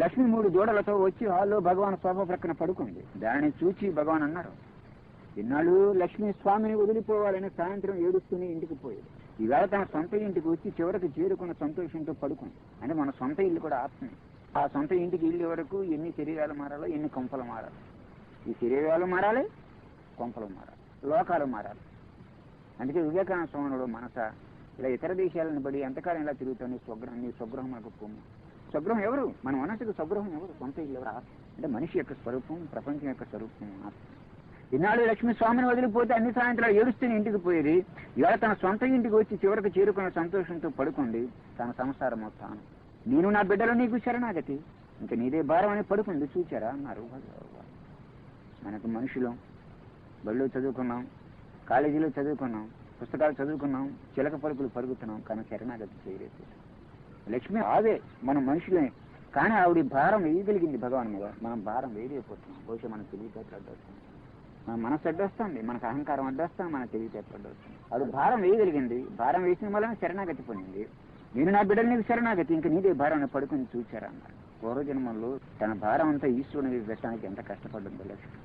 లక్ష్మి మూడు దూడలతో వచ్చి హాల్లో భగవాన్ శోభ ప్రక్కన పడుకుంది. దాన్ని చూచి భగవాన్ అన్నారు ఇన్నాళ్ళు లక్ష్మి స్వామిని వదిలిపోవాలని సాయంత్రం ఏడుస్తూనే ఇంటికి పోయాడు ఈవేళ తన సొంత ఇంటికి వచ్చి చివరికి చేరుకున్న సంతోషంతో పడుకుంది. అంటే మన సొంత ఇల్లు కూడా ఆత్మే ఆ సొంత ఇంటికి ఇల్లు వరకు ఎన్ని శరీరాలు మారాలో ఎన్ని కొంపలు మారాలి. ఈ శరీరాలు మారాలి కొంపలు మారాలి లోకాలు మారాలి. అందుకే వివేకానంద స్వామిలో మనస ఇలా ఇతర దేశాలను బడి ఎంతకాలం ఇలా తిరుగుతాను స్వగ్రహం నీ స్వగ్రహం నాకు పొమ్ము స్వగృహం ఎవరు? మన మనసుకు స్వగృహం ఎవరు? సొంత ఇల్లు ఎవరు? అంటే మనిషి యొక్క స్వరూపం ప్రపంచం యొక్క స్వరూపం ఈనాడు లక్ష్మీస్వామిని స్వామిని వదిలిపోతే అన్ని సాయంత్రాలు ఏడుస్తూనే ఇంటికి పోయేది? ఇవాళ తన సొంత ఇంటికి వచ్చి చివరికి చేరుకున్న సంతోషంతో పడుకోండి తన సంసారం మొత్తాను నేను నా బిడ్డలు నీకు శరణాగతి. ఇంకా నీదే భారం అని పడుకుంది చూచారా? అన్నారు మనకు మనుషులం. బళ్ళు చదువుకున్నాం కాలేజీలో చదువుకున్నాం పుస్తకాలు చదువుకున్నాం చిలక పలుకులు పరుగుతున్నాం కానీ శరణాగతి చేయలేదు. లక్ష్మి ఆవే మనం మనుషులే కానీ ఆవిడ భారం వేయగలిగింది భగవాన్ మీద. మనం భారం వేయలేకపోతున్నాం. బహుశా మనం తెలివితేటలు అడ్డొస్తుంది మన మనసు అడ్డొస్తుంది మనకు అహంకారం అడ్డొస్తుంది మన తెలివితేటలు అడ్డొస్తుంది అది భారం వేయగలిగింది. భారం వేసిన వల్ల శరణాగతి పొందింది. నేను నా బిడ్డలు నీకు శరణాగతి. ఇంకా నీదే భారం పడుకుని చూచారా అన్నారు పూర్వజన్మంలో తన భారం అంతా ఈశ్వరుని పెట్టడానికి ఎంత కష్టపడ్డిందో లక్ష్మి